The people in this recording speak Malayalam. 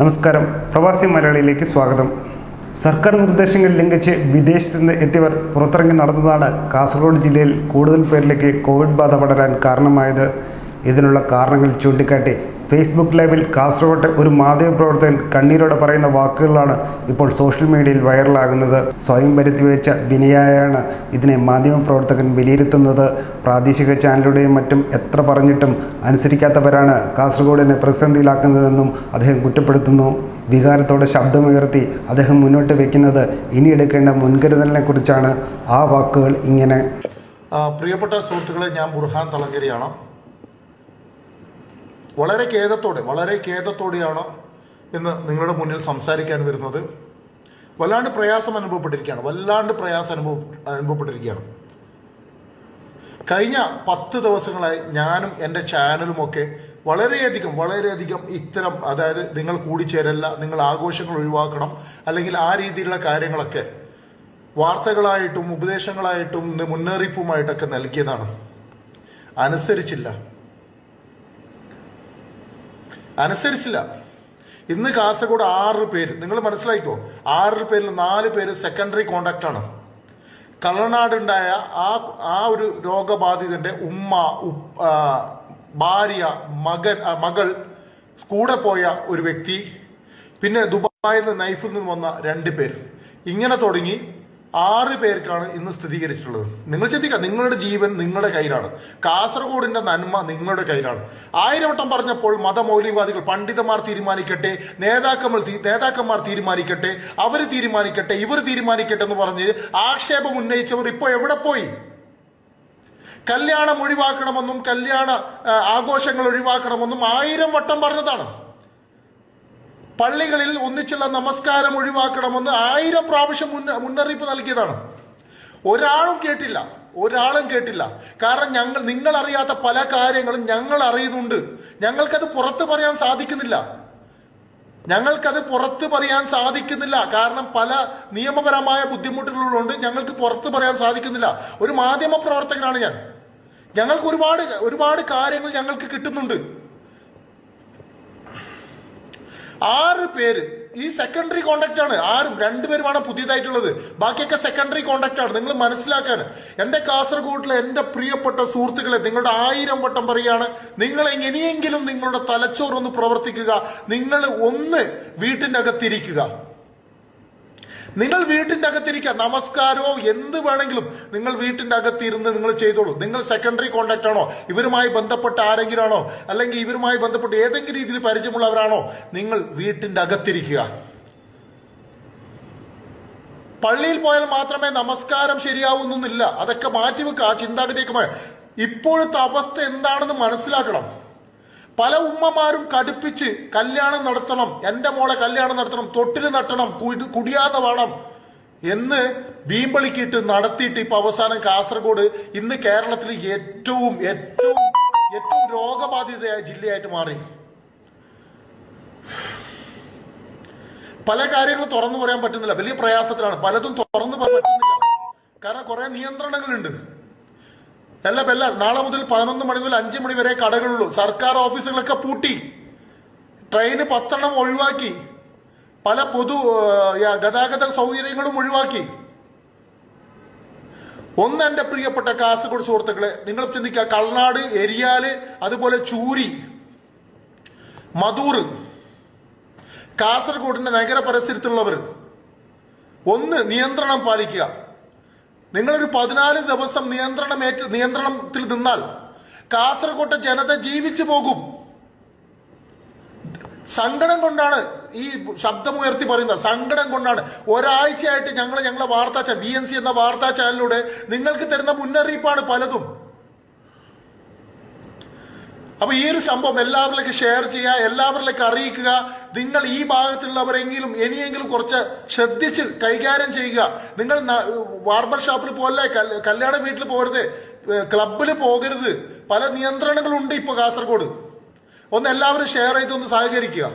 നമസ്കാരം. പ്രവാസി മലയാളിയിലേക്ക് സ്വാഗതം. സർക്കാർ നിർദ്ദേശങ്ങൾ ലംഘിച്ച് വിദേശത്ത് നിന്ന് എത്തിയവർ പുറത്തിറങ്ങി നടന്നതാണ് കാസർഗോഡ് ജില്ലയിൽ കൂടുതൽ പേരിലേക്ക് കോവിഡ് ബാധ പടരാൻ കാരണമായത്. ഇതിനുള്ള കാരണങ്ങൾ ചൂണ്ടിക്കാട്ടി ഫേസ്ബുക്ക് ലൈവിൽ കാസർഗോട്ടെ ഒരു മാധ്യമപ്രവർത്തകൻ കണ്ണീരോടെ പറയുന്ന വാക്കുകളാണ് ഇപ്പോൾ സോഷ്യൽ മീഡിയയിൽ വൈറലാകുന്നത്. സ്വയം വരുത്തി വെച്ച വിനയായാണ് ഇതിനെ മാധ്യമപ്രവർത്തകൻ വിലയിരുത്തുന്നത്. പ്രാദേശിക ചാനലുടെയും മറ്റും എത്ര പറഞ്ഞിട്ടും അനുസരിക്കാത്തവരാണ് കാസർഗോഡിനെ പ്രതിസന്ധിയിലാക്കുന്നതെന്നും അദ്ദേഹം കുറ്റപ്പെടുത്തുന്നു. വികാരത്തോടെ ശബ്ദമുയർത്തി അദ്ദേഹം മുന്നോട്ട് വയ്ക്കുന്നത് ഇനി എടുക്കേണ്ട മുൻകരുതലിനെ കുറിച്ചാണ് ആ വാക്കുകൾ ഇങ്ങനെ. പ്രിയപ്പെട്ട സുഹൃത്തുക്കളെ ഞാൻ ബുർഹാൻ തളങ്കരിയാണ് വളരെ ഖേദത്തോടെ വളരെ ഖേദത്തോടെയാണ് ഇന്ന് നിങ്ങളുടെ മുന്നിൽ സംസാരിക്കാൻ വരുന്നത്? വല്ലാണ്ട് പ്രയാസം അനുഭവപ്പെട്ടിരിക്കുകയാണ്. വല്ലാണ്ട് പ്രയാസം അനുഭവ അനുഭവപ്പെട്ടിരിക്കുകയാണ്. കഴിഞ്ഞ പത്ത് ദിവസങ്ങളായി ഞാനും എന്റെ ചാനലും ഒക്കെ വളരെയധികം വളരെയധികം ഇത്തരം അതായത് നിങ്ങൾ കൂടിച്ചേരല്ല നിങ്ങൾ ആഘോഷങ്ങൾ ഒഴിവാക്കണം അല്ലെങ്കിൽ ആ രീതിയിലുള്ള കാര്യങ്ങളൊക്കെ വാർത്തകളായിട്ടും ഉപദേശങ്ങളായിട്ടും മുന്നറിയിപ്പുമായിട്ടൊക്കെ നൽകിയതാണ്. അനുസരിച്ചില്ല. അനുസരിച്ചില്ല. ഇന്ന് കാസർഗോഡ് ആറ് പേര്. നിങ്ങൾ മനസ്സിലാക്കിക്കോ ആറ് പേരിൽ നാല് പേര് സെക്കൻഡറി കോണ്ടാക്ട് ആണ്. കള്ളനാടുണ്ടായ ആ ആ ഒരു രോഗബാധിതന്റെ ഉമ്മ ഭാര്യ മകൻ മകൾ കൂടെ പോയ ഒരു വ്യക്തി. പിന്നെ ദുബായിൽ നിന്ന് നൈഫിൽ നിന്ന് വന്ന രണ്ട് പേര്. ഇങ്ങനെ തുടങ്ങി ആറ് പേർക്കാണ് ഇന്ന് സ്ഥിരീകരിച്ചിട്ടുള്ളത്. നിങ്ങൾ ചിന്തിക്കുക നിങ്ങളുടെ ജീവൻ നിങ്ങളുടെ കയ്യിലാണ്. കാസർഗോഡിന്റെ നന്മ നിങ്ങളുടെ കയ്യിലാണ്. ആയിരം വട്ടം പറഞ്ഞപ്പോൾ മതമൗലികവാദികൾ പണ്ഡിതന്മാർ തീരുമാനിക്കട്ടെ നേതാക്കന്മാർ നേതാക്കന്മാർ തീരുമാനിക്കട്ടെ അവർ തീരുമാനിക്കട്ടെ ഇവർ തീരുമാനിക്കട്ടെ എന്ന് പറഞ്ഞ് ആക്ഷേപം ഉന്നയിച്ചവർ ഇപ്പോൾ എവിടെ പോയി? കല്യാണം ഒഴിവാക്കണമെന്നും കല്യാണ ആഘോഷങ്ങൾ ഒഴിവാക്കണമെന്നും ആയിരം വട്ടം പറഞ്ഞതാണ്. പള്ളികളിൽ ഒന്നിച്ചുള്ള നമസ്കാരം ഒഴിവാക്കണമെന്ന് ആയിരം പ്രാവശ്യം മുന്ന മുന്നറിയിപ്പ് നൽകിയതാണ്. ഒരാളും കേട്ടില്ല. ഒരാളും കേട്ടില്ല. കാരണം ഞങ്ങൾ നിങ്ങൾ അറിയാത്ത പല കാര്യങ്ങളും ഞങ്ങൾ അറിയുന്നുണ്ട്. ഞങ്ങൾക്കത് പുറത്ത് പറയാൻ സാധിക്കുന്നില്ല. ഞങ്ങൾക്കത് പുറത്ത് പറയാൻ സാധിക്കുന്നില്ല. കാരണം പല നിയമപരമായ ബുദ്ധിമുട്ടുകളുണ്ട് ഞങ്ങൾക്ക് പുറത്ത് പറയാൻ സാധിക്കുന്നില്ല. ഒരു മാധ്യമ പ്രവർത്തകനാണ് ഞാൻ. ഞങ്ങൾക്ക് ഒരുപാട് ഒരുപാട് കാര്യങ്ങൾ ഞങ്ങൾക്ക് കിട്ടുന്നുണ്ട്. ആറ് പേര്. ഈ സെക്കൻഡറി കോണ്ടാക്ട് ആണ്. ആരും രണ്ടുപേരുമാണ് പുതിയതായിട്ടുള്ളത്. ബാക്കിയൊക്കെ സെക്കൻഡറി കോണ്ടാക്ട് ആണ്. നിങ്ങൾ മനസ്സിലാക്കാൻ. എന്റെ കാസർഗോഡിലെ എന്റെ പ്രിയപ്പെട്ട സുഹൃത്തുക്കളെ നിങ്ങളുടെ ആയിരം വട്ടം പറയാണ് നിങ്ങൾ ഇനിയെങ്കിലും നിങ്ങളുടെ തലച്ചോറൊന്ന് പ്രവർത്തിക്കുക. നിങ്ങൾ ഒന്ന് വീട്ടിന്റെ അകത്തിരിക്കുക നിങ്ങൾ വീട്ടിന്റെ അകത്തിരിക്കുക. നമസ്കാരമോ എന്ത് വേണമെങ്കിലും നിങ്ങൾ വീട്ടിന്റെ അകത്തിരുന്ന് നിങ്ങൾ ചെയ്തോളൂ. നിങ്ങൾ സെക്കൻഡറി കോണ്ടാക്ട് ആണോ? ഇവരുമായി ബന്ധപ്പെട്ട ആരെങ്കിലും ആണോ അല്ലെങ്കിൽ ഇവരുമായി ബന്ധപ്പെട്ട് ഏതെങ്കിലും രീതിയിൽ പരിചയമുള്ളവരാണോ? നിങ്ങൾ വീട്ടിന്റെ അകത്തിരിക്കുക. പള്ളിയിൽ പോയാൽ മാത്രമേ നമസ്കാരം ശരിയാവുന്നില്ല അതൊക്കെ മാറ്റിവെക്കുക. ആ ചിന്താഗതിയൊക്കെ ഇപ്പോഴത്തെ അവസ്ഥ എന്താണെന്ന് മനസ്സിലാക്കണം. പല ഉമ്മമാരും കടുപ്പിച്ച് കല്യാണം നടത്തണം എന്റെ മോളെ കല്യാണം നടത്തണം തൊട്ടിൽ നട്ടണം കുടി- കുടിയാതെ വേണം എന്ന് വീമ്പളിക്കിട്ട് നടത്തിയിട്ട് ഇപ്പൊ അവസാനം കാസർഗോഡ് ഇന്ന് കേരളത്തിൽ ഏറ്റവും ഏറ്റവും ഏറ്റവും രോഗബാധിതയായ ജില്ലയായിട്ട് മാറി. പല കാര്യങ്ങളും തുറന്നു പറയാൻ പറ്റുന്നില്ല. വലിയ പ്രയാസത്തിലാണ്. പലതും തുറന്നു പറയാൻ പറ്റുന്നില്ല. കാരണം കുറെ നിയന്ത്രണങ്ങളുണ്ട്. അല്ല ബെല്ല നാളെ മുതൽ പതിനൊന്ന് മണി മുതൽ അഞ്ച് മണി വരെ കടകളുള്ളൂ. സർക്കാർ ഓഫീസുകളൊക്കെ പൂട്ടി. ട്രെയിന് പത്തെണ്ണം ഒഴിവാക്കി. പല പൊതു ഗതാഗത സൗകര്യങ്ങളും ഒഴിവാക്കി. ഒന്ന് എന്റെ പ്രിയപ്പെട്ട കാസർഗോഡ് സുഹൃത്തുക്കളെ നിങ്ങൾ ചിന്തിക്കുക കൾനാട് എരിയാൽ അതുപോലെ ചൂരി മധൂർ കാസർഗോഡിന്റെ നഗര പരിസരത്തുള്ളവർ ഒന്ന് നിയന്ത്രണം പാലിക്കുക. നിങ്ങളൊരു പതിനാല് ദിവസം നിയന്ത്രണം ഏറ്റ നിയന്ത്രണത്തിൽ നിന്നാൽ കാസർകോട്ടെ ജനത ജീവിച്ചു പോകും. സങ്കടം കൊണ്ടാണ് ഈ ശബ്ദമുയർത്തി പറയുന്നത്. സങ്കടം കൊണ്ടാണ്. ഒരാഴ്ചയായിട്ട് ഞങ്ങൾ ഞങ്ങളെ വാർത്താ ചാനൽ ബി എൻ സി എന്ന വാർത്താ ചാനലിലൂടെ നിങ്ങൾക്ക് തരുന്ന മുന്നറിയിപ്പാണ് പലതും. അപ്പൊ ഈ ഒരു സംഭവം എല്ലാവരിലേക്ക് ഷെയർ ചെയ്യുക എല്ലാവരിലേക്ക് അറിയിക്കുക. നിങ്ങൾ ഈ ഭാഗത്തുള്ളവരെങ്കിലും ഇനിയെങ്കിലും കുറച്ച് ശ്രദ്ധിച്ച് കൈകാര്യം ചെയ്യുക. നിങ്ങൾ വാർബർ ഷോപ്പിൽ പോലെ കല്യാണ വീട്ടിൽ പോകരുത്. ക്ലബിൽ പോകരുത്. പല നിയന്ത്രണങ്ങളുണ്ട് ഇപ്പൊ കാസർഗോഡ്. ഒന്ന് എല്ലാവരും ഷെയർ ചെയ്തൊന്ന് സഹകരിക്കുക.